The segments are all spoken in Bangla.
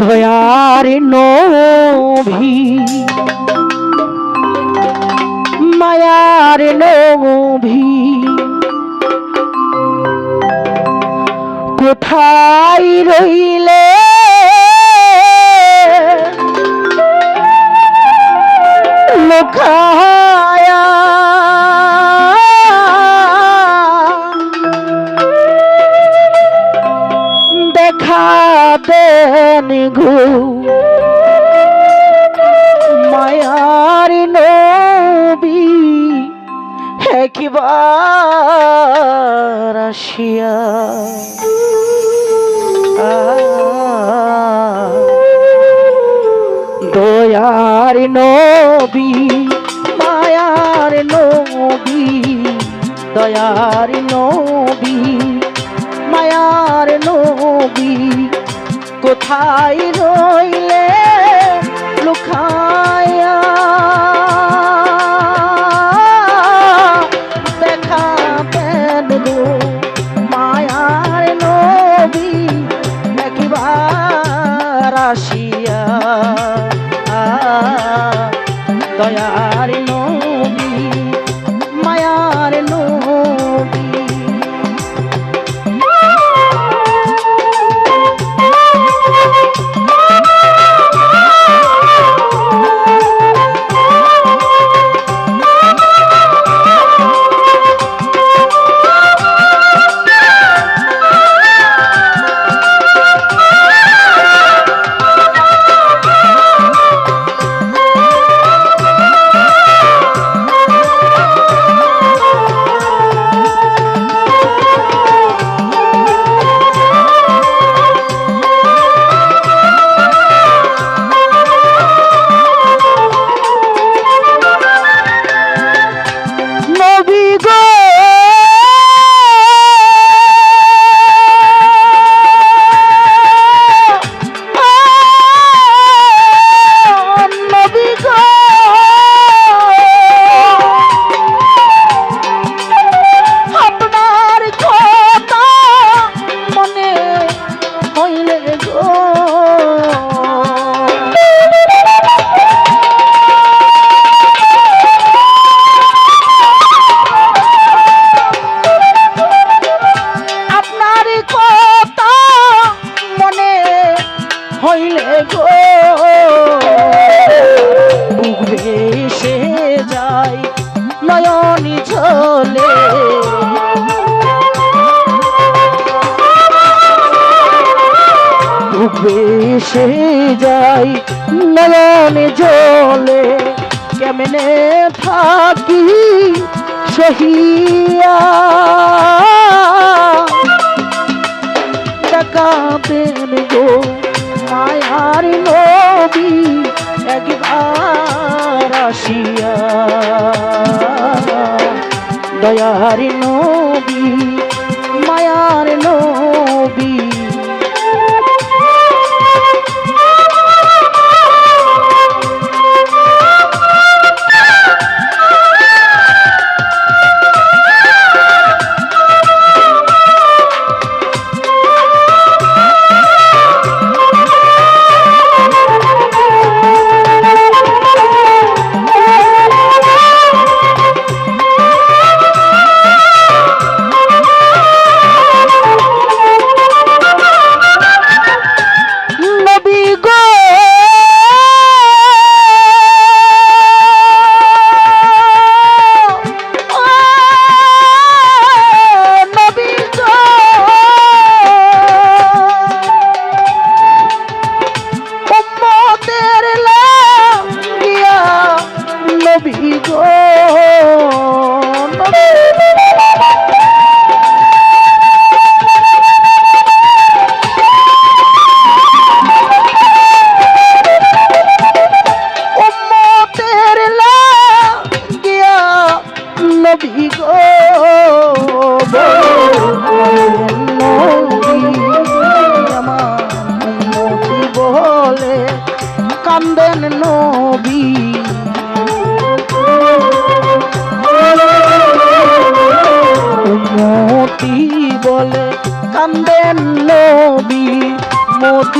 দয়ার নভি মায়ার নভি কোথায় রইলে? লোকায়া দয়ার নবী মায়ার নবী দয়ার নবী মায়ার নবী। কোথায় রইলে লুকায়া? ভেসে যায় নয়নে জলে কেমনে থাকি? সহিয়া গো মায়ার নবী একবার আসিয়া। দয়ার নবী গো। কান্দেন নবী মদিনাতে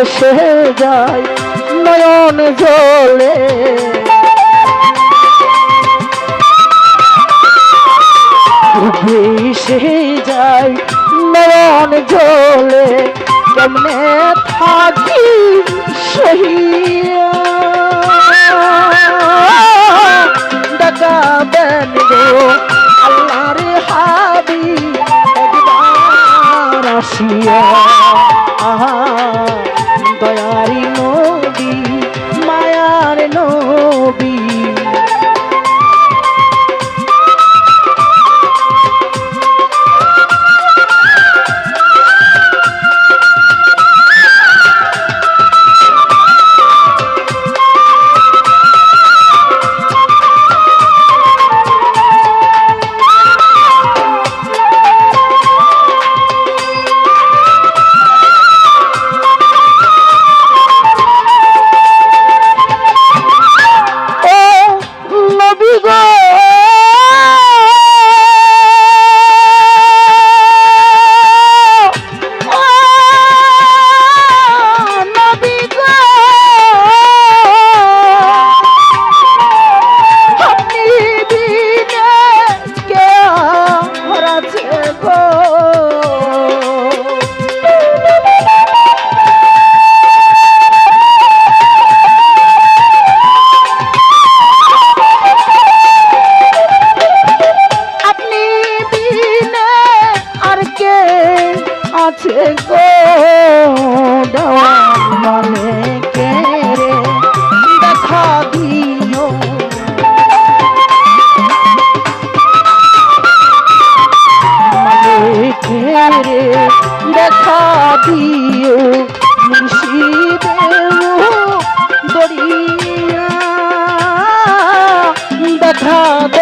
ডুবে সে যায় নয়ন জলে। ডুবে সে যায় নয়ন জলে, কেমনে থাকি সহিয়া? ডাকাবেন গো আল্লাহর হাবি একবার আসিয়া।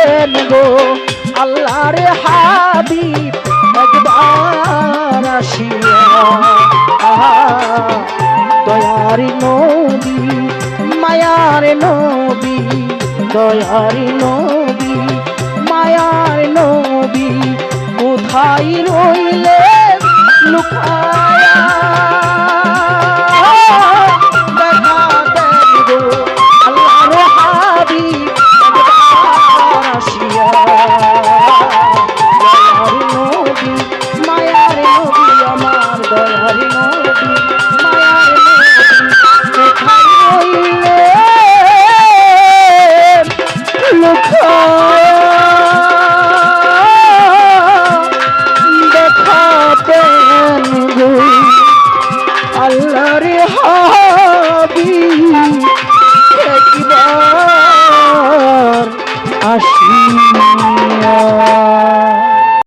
বলেন গো আল্লাহর হাবিব, একবার আসিয়া। দয়ার নবী, মায়ার নবী, দয়ারি নবী, মায়ার নবী, কোথায় রইলে